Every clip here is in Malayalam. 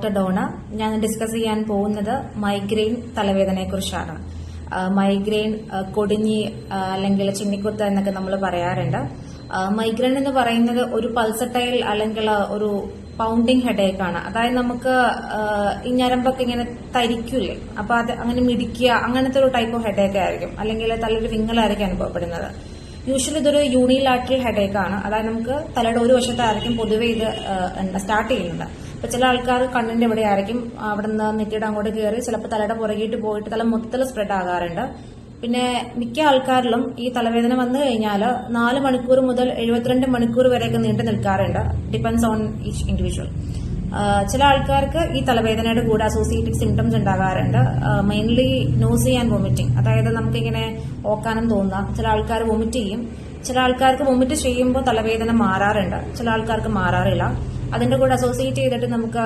ഡോക്ടർ ഡോണ ഞാൻ ഡിസ്കസ് ചെയ്യാൻ പോകുന്നത് മൈഗ്രെയിൻ തലവേദനയെ കുറിച്ചാണ് മൈഗ്രെയിൻ കൊടിഞ്ഞി അല്ലെങ്കിൽ ചിന്നിക്കുത്ത് എന്നൊക്കെ നമ്മൾ പറയാറുണ്ട്. മൈഗ്രെയിൻ എന്ന് പറയുന്നത് ഒരു പൾസട്ടൈൽ അല്ലെങ്കിൽ ഒരു പൗണ്ടിങ് ഹെഡേക്ക് ആണ്. അതായത് നമുക്ക് ഈ ഞരമ്പൊക്കെ ഇങ്ങനെ തരിക്കൂലേ അപ്പൊ അത് അങ്ങനെ മിടിക്കുക അങ്ങനത്തെ ഒരു ടൈപ്പ് ഓഫ് ഹെഡേക്ക് ആയിരിക്കും. അല്ലെങ്കിൽ തലൊരു വിങ്ങലായിരിക്കും അനുഭവപ്പെടുന്നത്. യൂഷ്വലി ഇതൊരു യൂണിലാറ്ററൽ ഹെഡേക്ക് ആണ്. അതായത് നമുക്ക് തലയുടെ ഒരു വശത്തായിരിക്കും പൊതുവെ ഇത് സ്റ്റാർട്ട് ചെയ്യുന്നത്. അപ്പൊ ചില ആൾക്കാർ കണ്ണിന്റെ ഇവിടെ ആയിരിക്കും അവിടെ നിന്ന് നെറ്റിയുടെ അങ്ങോട്ട് കയറി ചിലപ്പോൾ തലയുടെ പുറകിട്ട് പോയിട്ട് തല മൊത്തത്തിൽ സ്പ്രെഡ് ആകാറുണ്ട്. പിന്നെ മിക്ക ആൾക്കാരിലും ഈ തലവേദന വന്നു കഴിഞ്ഞാൽ നാല് മണിക്കൂർ മുതൽ എഴുപത്തിരണ്ട് മണിക്കൂർ വരെയൊക്കെ നീണ്ടു നിൽക്കാറുണ്ട് ഡിപ്പെൻസ് ഓൺ ഈച്ച് ഇൻഡിവിജ്വൽ ചില ആൾക്കാർക്ക് ഈ തലവേദനയുടെ കൂടെ അസോസിയേറ്റഡ് സിംറ്റംസ് ഉണ്ടാകാറുണ്ട്. മെയിൻലി നോസി ആൻഡ് വൊമിറ്റിംഗ് അതായത് നമുക്കിങ്ങനെ ഓക്കാനും തോന്നാം. ചില ആൾക്കാർ വൊമിറ്റ് ചെയ്യും. ചില ആൾക്കാർക്ക് വൊമിറ്റ് ചെയ്യുമ്പോൾ തലവേദന മാറാറുണ്ട്. ചില ആൾക്കാർക്ക് മാറാറില്ല. അതിന്റെ കൂടെ അസോസിയേറ്റ് ചെയ്തിട്ട് നമുക്ക്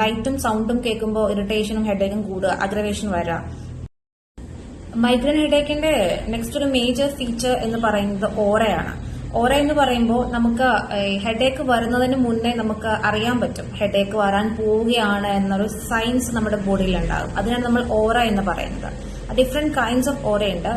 ലൈറ്റും സൗണ്ടും കേൾക്കുമ്പോൾ ഇറിറ്റേഷനും ഹെഡേക്കും കൂടുക അഗ്രവേഷൻ വരാം. മൈഗ്രെയിൻ ഹെഡേക്കിന്റെ നെക്സ്റ്റ് ഒരു മേജർ ഫീച്ചർ എന്ന് പറയുന്നത് ഓറയാണ്. ഓറ എന്ന് പറയുമ്പോൾ നമുക്ക് ഹെഡേക്ക് വരുന്നതിന് മുന്നേ നമുക്ക് അറിയാൻ പറ്റും. ഹെഡേക്ക് വരാൻ പോവുകയാണ് എന്നൊരു സയൻസ് നമ്മുടെ ബോഡിയിൽ ഉണ്ടാകും അതിനാണ് നമ്മൾ ഓറ എന്ന് പറയുന്നത്. Different kinds of ഓറയുണ്ട്.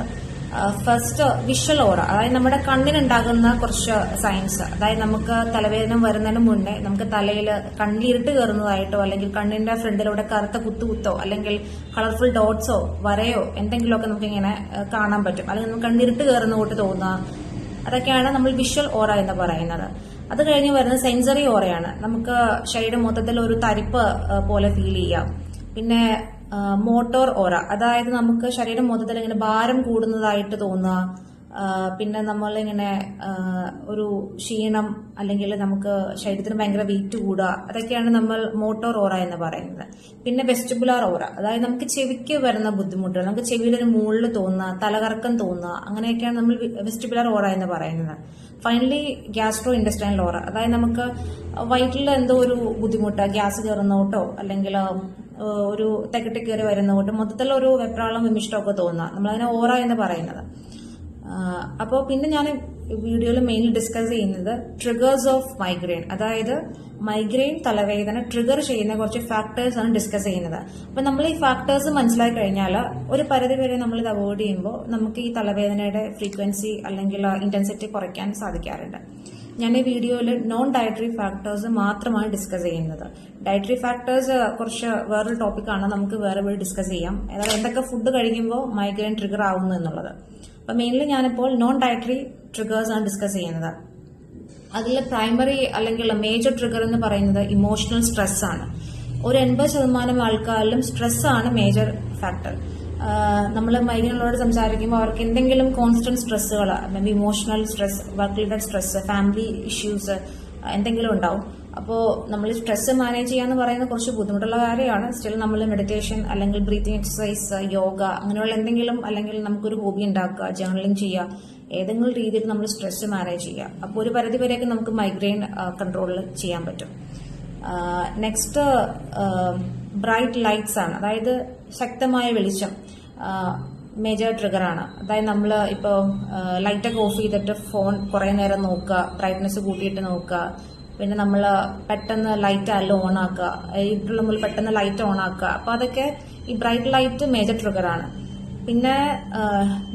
First visual aura. അതായത് നമ്മുടെ കണ്ണിനുണ്ടാകുന്ന കുറച്ച് സയൻസ് അതായത് നമുക്ക് തലവേദന വരുന്നതിന് മുന്നേ നമുക്ക് തലയിൽ കണ്ണിൽ ഇരുട്ട് കയറുന്നതായിട്ടോ അല്ലെങ്കിൽ കണ്ണിന്റെ ഫ്രണ്ടിലൂടെ കറുത്ത കുത്തുകുത്തോ അല്ലെങ്കിൽ കളർഫുൾ ഡോട്ട്സോ വരയോ എന്തെങ്കിലുമൊക്കെ നമുക്ക് ഇങ്ങനെ കാണാൻ പറ്റും. അല്ലെങ്കിൽ നമുക്ക് കണ്ണിരുട്ട് കയറുന്ന കൂട്ട് തോന്നുക അതൊക്കെയാണ് നമ്മൾ വിഷ്വൽ ഓറ എന്ന് പറയുന്നത്. അത് കഴിഞ്ഞ് വരുന്നത് സെൻസറി ഓറയാണ് നമുക്ക് ശരീരം മൊത്തത്തിൽ ഒരു തരിപ്പ് പോലെ ഫീൽ ചെയ്യാം. പിന്നെ മോട്ടോർ ഓറ അതായത് നമുക്ക് ശരീരം മൊത്തത്തിൽ ഇങ്ങനെ ഭാരം കൂടുന്നതായിട്ട് തോന്നുക. പിന്നെ നമ്മളിങ്ങനെ ഒരു ക്ഷീണം അല്ലെങ്കിൽ നമുക്ക് ശരീരത്തിന് ഭയങ്കര വെയിറ്റ് കൂടുക അതൊക്കെയാണ് നമ്മൾ മോട്ടോർ ഓറ എന്ന് പറയുന്നത്. പിന്നെ വെസ്റ്റിബുലാർ ഓറ അതായത് നമുക്ക് ചെവിക്ക് വരുന്ന ബുദ്ധിമുട്ടുകൾ നമുക്ക് ചെവിയിലൊരു മുകളിൽ തോന്നുക തലകറക്കം തോന്നുക അങ്ങനെയൊക്കെയാണ് നമ്മൾ വെസ്റ്റിബുലാർ ഓറ എന്ന് പറയുന്നത്. ഫൈനലി ഗ്യാസ്ട്രോ ഇൻഡസ്റ്റൈനൽ ഓറ അതായത് നമുക്ക് വയറ്റിൽ എന്തോ ഒരു ബുദ്ധിമുട്ട് ഗ്യാസ് കയറുന്നോട്ടോ അല്ലെങ്കിൽ ഒരു തെക്കട്ടി കയറി വരുന്നോട്ടോ മൊത്തത്തിൽ ഒരു വെപ്രാളം വിമിഷ്ടമൊക്കെ തോന്നുക. നമ്മളതിനെ ഓറ എന്ന് പറയുന്നത്. അപ്പോൾ പിന്നെ ഞാൻ വീഡിയോയിൽ മെയിൻലി ഡിസ്കസ് ചെയ്യുന്നത് ട്രിഗേഴ്സ് ഓഫ് മൈഗ്രെയിൻ അതായത് മൈഗ്രെയിൻ തലവേദന ട്രിഗർ ചെയ്യുന്ന കുറച്ച് ഫാക്ടേഴ്സ് ആണ് ഡിസ്കസ് ചെയ്യുന്നത്. അപ്പൊ നമ്മൾ ഈ ഫാക്ടേഴ്സ് മനസ്സിലാക്കി കഴിഞ്ഞാൽ ഒരു പരിധി വരെ നമ്മൾ ഇത് അവോയ്ഡ് ചെയ്യുമ്പോൾ നമുക്ക് ഈ തലവേദനയുടെ ഫ്രീക്വൻസി അല്ലെങ്കിൽ ഇന്റൻസിറ്റി കുറയ്ക്കാൻ സാധിക്കാറുണ്ട്. ഞാൻ ഈ വീഡിയോയിൽ നോൺ ഡയറ്ററി ഫാക്ടേഴ്സ് മാത്രമാണ് ഡിസ്കസ് ചെയ്യുന്നത്. ഡയറ്ററി ഫാക്ടേഴ്സ് കുറച്ച് വേറൊരു ടോപ്പിക്കാണ് നമുക്ക് വേറെ ഡിസ്കസ് ചെയ്യാം. അതായത് എന്തൊക്കെ ഫുഡ് കഴിക്കുമ്പോൾ മൈഗ്രെയിൻ ട്രിഗർ ആവുന്നു എന്നുള്ളത്. അപ്പൊ മെയിൻലി ഞാനിപ്പോൾ നോൺ ഡയറ്ററി ട്രിഗേഴ്സ് ആണ് ഡിസ്കസ് ചെയ്യുന്നത്. അതിൽ പ്രൈമറി അല്ലെങ്കിൽ മേജർ ട്രിഗർ എന്ന് പറയുന്നത് ഇമോഷണൽ സ്ട്രെസ് ആണ്. ഒരു എൺപത് ശതമാനം ആൾക്കാരിലും സ്ട്രെസ് ആണ് മേജർ ഫാക്ടർ നമ്മൾ മൈഗ്രൈനുള്ളവരോട് സംസാരിക്കുമ്പോൾ അവർക്ക് എന്തെങ്കിലും constant സ്ട്രെസ്സുകൾ emotional stress work related stress family issues എന്തെങ്കിലും ഉണ്ടാവും. അപ്പോൾ നമ്മൾ സ്ട്രെസ് മാനേജ് ചെയ്യാന്ന് പറയുന്നത് കുറച്ച് ബുദ്ധിമുട്ടുള്ള കാര്യമാണ്. സ്റ്റിൽ നമ്മൾ മെഡിറ്റേഷൻ അല്ലെങ്കിൽ ബ്രീത്തിങ് എക്സസൈസ് യോഗ അങ്ങനെയുള്ള എന്തെങ്കിലും അല്ലെങ്കിൽ നമുക്കൊരു ഹോബി ഉണ്ടാക്കുക ജേർണലിംഗ് ചെയ്യുക ഏതെങ്കിലും രീതിയിൽ നമ്മൾ സ്ട്രെസ് മാനേജ് ചെയ്യുക. അപ്പോൾ ഒരു പരിധി വരെയൊക്കെ നമുക്ക് മൈഗ്രെയിൻ കൺട്രോളിൽ ചെയ്യാൻ പറ്റും. നെക്സ്റ്റ് ബ്രൈറ്റ് ലൈറ്റ്സ് ആണ്. അതായത് ശക്തമായ വെളിച്ചം മേജർ ട്രിഗർ ആണ്. അതായത് നമ്മൾ ഇപ്പോൾ ലൈറ്റൊക്കെ ഓഫ് ചെയ്തിട്ട് ഫോൺ കുറേ നേരം നോക്കുക ബ്രൈറ്റ്നെസ് കൂട്ടിയിട്ട് നോക്കുക പിന്നെ നമ്മൾ പെട്ടെന്ന് ലൈറ്റ് അല്ല ഓൺ ആക്കുക. ഇരുട്ടുള്ള നമ്മൾ പെട്ടെന്ന് ലൈറ്റ് ഓൺ ആക്കുക. അപ്പൊ അതൊക്കെ ഈ ബ്രൈറ്റ് ലൈറ്റ് മേജർ ആണ്. പിന്നെ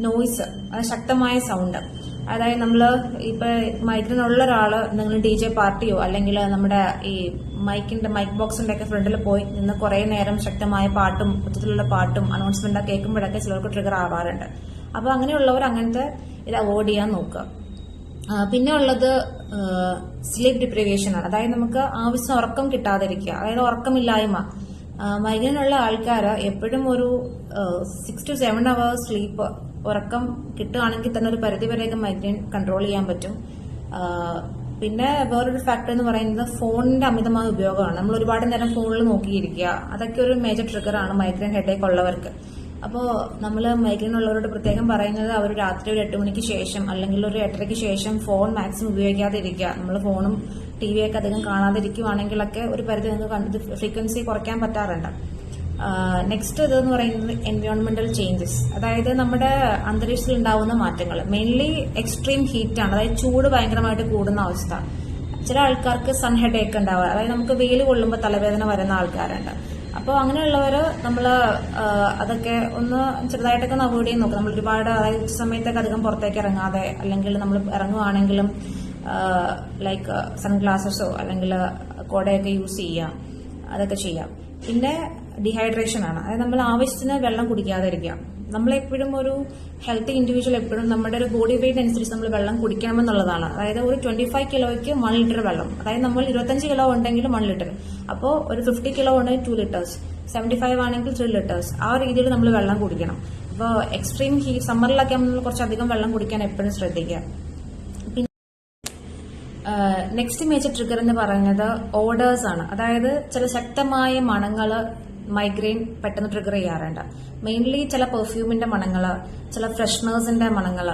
നോയ്സ് ശക്തമായ സൗണ്ട് അതായത് നമ്മൾ ഇപ്പൊ മൈക്കിനുള്ള ഒരാൾ നിങ്ങൾ ഡി ജെ പാർട്ടിയോ അല്ലെങ്കിൽ നമ്മുടെ ഈ മൈക്കിന്റെ മൈക്ക് ബോക്സിന്റെ ഒക്കെ ഫ്രണ്ടിൽ പോയി നിന്ന് കുറെ നേരം ശക്തമായ പാട്ടും മൊത്തത്തിലുള്ള പാട്ടും അനൗൺസ്മെന്റ് കേൾക്കുമ്പോഴൊക്കെ ചിലർക്ക് ട്രിഗർ ആവാറുണ്ട്. അപ്പൊ അങ്ങനെയുള്ളവർ അങ്ങനത്തെ ഇത് അവോയ്ഡ് ചെയ്യാൻ നോക്കുക. പിന്നെ ഉള്ളത് സ്ലീപ്പ് ഡിപ്രിവേഷൻ ആണ്. അതായത് നമുക്ക് ആവശ്യം ഉറക്കം കിട്ടാതിരിക്കുക. അതായത് ഉറക്കമില്ലായ്മ. മൈഗ്രനുള്ള ആൾക്കാർ എപ്പോഴും ഒരു six to seven hours sleep ഉറക്കം കിട്ടുകയാണെങ്കിൽ തന്നെ ഒരു പരിധി വരെയൊക്കെ മൈഗ്രെയിൻ കൺട്രോൾ ചെയ്യാൻ പറ്റും. പിന്നെ വേറൊരു ഫാക്ടർ എന്ന് പറയുന്നത് ഫോണിന്റെ അമിതമായ ഉപയോഗമാണ്. നമ്മൾ ഒരുപാട് നേരം ഫോണിൽ നോക്കിയിരിക്കുക. അതൊക്കെ ഒരു മേജർ ട്രിഗർ ആണ് മൈഗ്രെയിൻ ഹെഡേക്ക് ഉള്ളവർക്ക്. അപ്പോൾ നമ്മൾ മൈഗ്രെയിൻ ഉള്ളവരോട് പ്രത്യേകം പറയുന്നത് അവർ രാത്രി ഒരു എട്ട് മണിക്ക് ശേഷം അല്ലെങ്കിൽ ഒരു എട്ടരയ്ക്ക് ശേഷം ഫോൺ മാക്സിമം ഉപയോഗിക്കാതെ ഇരിക്കുക നമ്മൾ ഫോണും ടി വിയൊക്കെ അധികം കാണാതിരിക്കുവാണെങ്കിലൊക്കെ ഒരു പരിധി നിങ്ങൾക്ക് ഫ്രീക്വൻസി കുറയ്ക്കാൻ പറ്റാറുണ്ട്. നെക്സ്റ്റ് ഇതെന്ന് പറയുന്നത് എൻവയോൺമെന്റൽ ചേഞ്ചസ്. അതായത് നമ്മുടെ അന്തരീക്ഷത്തിൽ ഉണ്ടാവുന്ന മാറ്റങ്ങൾ മെയിൻലി എക്സ്ട്രീം ഹീറ്റ് ആണ് അതായത് ചൂട് ഭയങ്കരമായിട്ട് കൂടുന്ന അവസ്ഥ. ചില ആൾക്കാർക്ക് സൺ ഹെഡേക്ക് ഉണ്ടാവുക. അതായത് നമുക്ക് വെയിൽ കൊള്ളുമ്പോൾ തലവേദന വരുന്ന ആൾക്കാരുണ്ട്. അപ്പോൾ അങ്ങനെയുള്ളവർ നമ്മൾ അതൊക്കെ ഒന്ന് ചെറുതായിട്ടൊക്കെ ഒന്ന് അവോയ്ഡ് ചെയ്ത് നോക്കും. നമ്മൾ ഒരുപാട് അതായത് ഉച്ച സമയത്തൊക്കെ അധികം പുറത്തേക്ക് ഇറങ്ങാതെ അല്ലെങ്കിൽ നമ്മൾ ഇറങ്ങുവാണെങ്കിലും ലൈക്ക് സൺഗ്ലാസസോ അല്ലെങ്കിൽ കോടയൊക്കെ യൂസ് ചെയ്യാം. അതൊക്കെ ചെയ്യാം. പിന്നെ ഡീഹൈഡ്രേഷൻ ആണ്. അതായത് നമ്മൾ ആവശ്യത്തിന് വെള്ളം കുടിക്കാതിരിക്കാം. നമ്മളെപ്പോഴും ഒരു ഹെൽത്തി ഇൻഡിവിജ്വൽ എപ്പോഴും നമ്മുടെ ഒരു ബോഡി വെയിറ്റ് അനുസരിച്ച് നമ്മൾ വെള്ളം കുടിക്കണമെന്നുള്ളതാണ്. അതായത് ഒരു ട്വന്റി ഫൈവ് കിലോയ്ക്ക് വൺ ലിറ്റർ വെള്ളം. അതായത് നമ്മൾ ഇരുപത്തഞ്ച് കിലോ ഉണ്ടെങ്കിൽ വൺ ലിറ്റർ അപ്പോൾ ഒരു ഫിഫ്റ്റി കിലോ ഉണ്ടെങ്കിൽ ടു ലിറ്റേഴ്സ് സെവന്റി ഫൈവ് ആണെങ്കിൽ ത്രീ ലിറ്റേഴ്സ് ആ രീതിയിൽ നമ്മൾ വെള്ളം കുടിക്കണം. അപ്പോൾ എക്സ്ട്രീം ഹീ സമ്മറിലൊക്കെ നമ്മൾ കുറച്ചധികം വെള്ളം കുടിക്കാൻ എപ്പോഴും ശ്രദ്ധിക്കുക. നെക്സ്റ്റ് മേജർ ട്രിഗർ എന്ന് പറയുന്നത് ഓർഡേഴ്സ് ആണ്. അതായത് ചില ശക്തമായ മണങ്ങൾ മൈഗ്രെയിൻ പെട്ടെന്ന് ട്രിഗർ ചെയ്യാറുണ്ട്. മെയിൻലി ചില പെർഫ്യൂമിന്റെ മണങ്ങൾ ചില ഫ്രഷ്നേഴ്സിന്റെ മണങ്ങൾ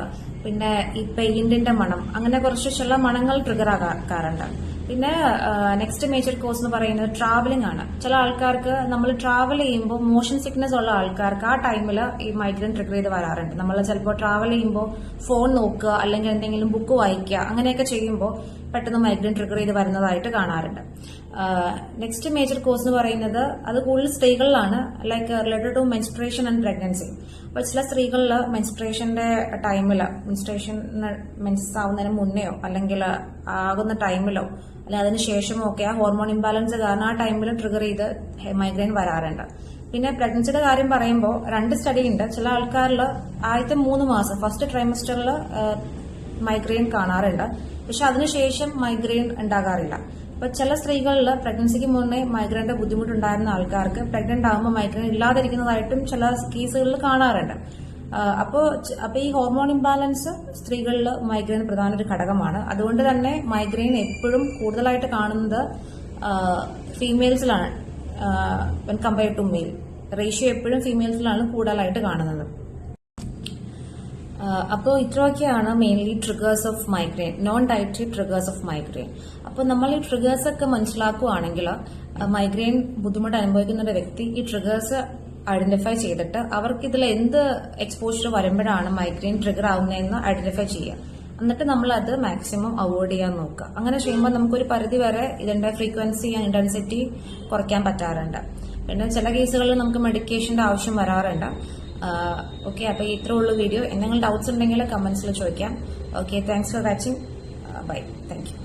പിന്നെ ഈ പെയിന്റിന്റെ മണം അങ്ങനെ കുറച്ച് ചില മണങ്ങൾ ട്രിഗർ ആകാറുണ്ട്. പിന്നെ നെക്സ്റ്റ് മേജർ കോസ് എന്ന് പറയുന്നത് ട്രാവലിംഗ് ആണ്. ചില ആൾക്കാർക്ക് നമ്മൾ ട്രാവൽ ചെയ്യുമ്പോൾ മോഷൻ സിക്നസ് ഉള്ള ആൾക്കാർക്ക് ആ ടൈമിൽ ഈ മൈഗ്രെയിൻ ട്രിഗർ ചെയ്ത് വരാറുണ്ട്. നമ്മൾ ചിലപ്പോൾ ട്രാവൽ ചെയ്യുമ്പോൾ ഫോൺ നോക്കുക അല്ലെങ്കിൽ എന്തെങ്കിലും ബുക്ക് വായിക്കുക അങ്ങനെയൊക്കെ ചെയ്യുമ്പോൾ പെട്ടെന്ന് മൈഗ്രെയിൻ ട്രിഗർ ചെയ്ത് വരുന്നതായിട്ട് കാണാറുണ്ട്. നെക്സ്റ്റ് മേജർ കോസ് എന്ന് പറയുന്നത് അത് കൂടുതൽ സ്ത്രീകളിലാണ് like related to menstruation and pregnancy അപ്പോൾ ചില സ്ത്രീകളിൽ മെൻസ്ട്രേഷന്റെ ടൈമിൽ മെൻസ്ട്രേഷൻ മെൻസ് ആവുന്നതിന് മുന്നെയോ അല്ലെങ്കിൽ ആകുന്ന ടൈമിലോ അല്ലെങ്കിൽ അതിന് ശേഷമോ ഒക്കെ ആ ഹോർമോൺ ഇംബാലൻസ് കാരണം ആ ടൈമിൽ ട്രിഗർ ചെയ്ത് മൈഗ്രെയിൻ വരാറുണ്ട്. പിന്നെ പ്രഗ്നൻസിയുടെ കാര്യം പറയുമ്പോൾ രണ്ട് സ്റ്റഡി ഉണ്ട്. ചില ആൾക്കാരിൽ ആദ്യത്തെ മൂന്ന് മാസം ഫസ്റ്റ് ട്രൈമസ്റ്ററിൽ മൈഗ്രെയിൻ കാണാറുണ്ട്. പക്ഷെ അതിനുശേഷം മൈഗ്രെയിൻ ഉണ്ടാകാറില്ല. അപ്പൊ ചില സ്ത്രീകളിൽ പ്രഗ്നൻസിക്ക് മുന്നേ മൈഗ്രൈന്റെ ബുദ്ധിമുട്ടുണ്ടായിരുന്ന ആൾക്കാർക്ക് പ്രഗ്നന്റ് ആകുമ്പോൾ മൈഗ്രൈൻ ഇല്ലാതിരിക്കുന്നതായിട്ടും ചില കേസുകളിൽ കാണാറുണ്ട്. അപ്പോൾ അപ്പോൾ ഈ ഹോർമോൺ ഇംബാലൻസ് സ്ത്രീകളിൽ മൈഗ്രെയിൻ പ്രധാന ഒരു ഘടകമാണ്. അതുകൊണ്ട് തന്നെ മൈഗ്രെയിൻ എപ്പോഴും കൂടുതലായിട്ട് കാണുന്നത് ഫീമെയിൽസിലാണ് when compared to male ratio എപ്പോഴും ഫീമെയിൽസിലാണ് കൂടുതലായിട്ട് കാണുന്നത്. അപ്പോൾ ഇത്രയൊക്കെയാണ് mainly triggers of migraine non dietary triggers of migraine അപ്പോൾ നമ്മൾ ഈ ട്രിഗേഴ്സ് ഒക്കെ മനസ്സിലാക്കുകയാണെങ്കിൽ മൈഗ്രെയിൻ ബുദ്ധിമുട്ട് അനുഭവിക്കുന്ന ഒരു വ്യക്തി ഈ ട്രിഗേഴ്സ് ഐഡന്റിഫൈ ചെയ്തിട്ട് അവർക്ക് ഇതിൽ എന്ത് എക്സ്പോഷർ വരുമ്പോഴാണ് മൈഗ്രെയിൻ ട്രിഗർ ആവുന്നതെന്ന് ഐഡന്റിഫൈ ചെയ്യുക. എന്നിട്ട് നമ്മൾ അത് മാക്സിമം അവോയ്ഡ് ചെയ്യാൻ നോക്കുക. അങ്ങനെ ചെയ്യുമ്പോൾ നമുക്കൊരു പരിധി വരെ ഇതിന്റെ ഫ്രീക്വൻസി ഇന്റൻസിറ്റി കുറയ്ക്കാൻ പറ്റാറുണ്ട്. പിന്നെ ചില കേസുകളിൽ നമുക്ക് മെഡിക്കേഷന്റെ ആവശ്യം വരാറുണ്ട്. ഓക്കെ അപ്പോൾ ഇത്രേ ഉള്ളൂ വീഡിയോ എന്തെങ്കിലും ഡൗട്ട്സ് ഉണ്ടെങ്കിൽ കമന്റ്സിൽ ചോദിക്കാം. Okay thanks for watching bye thank you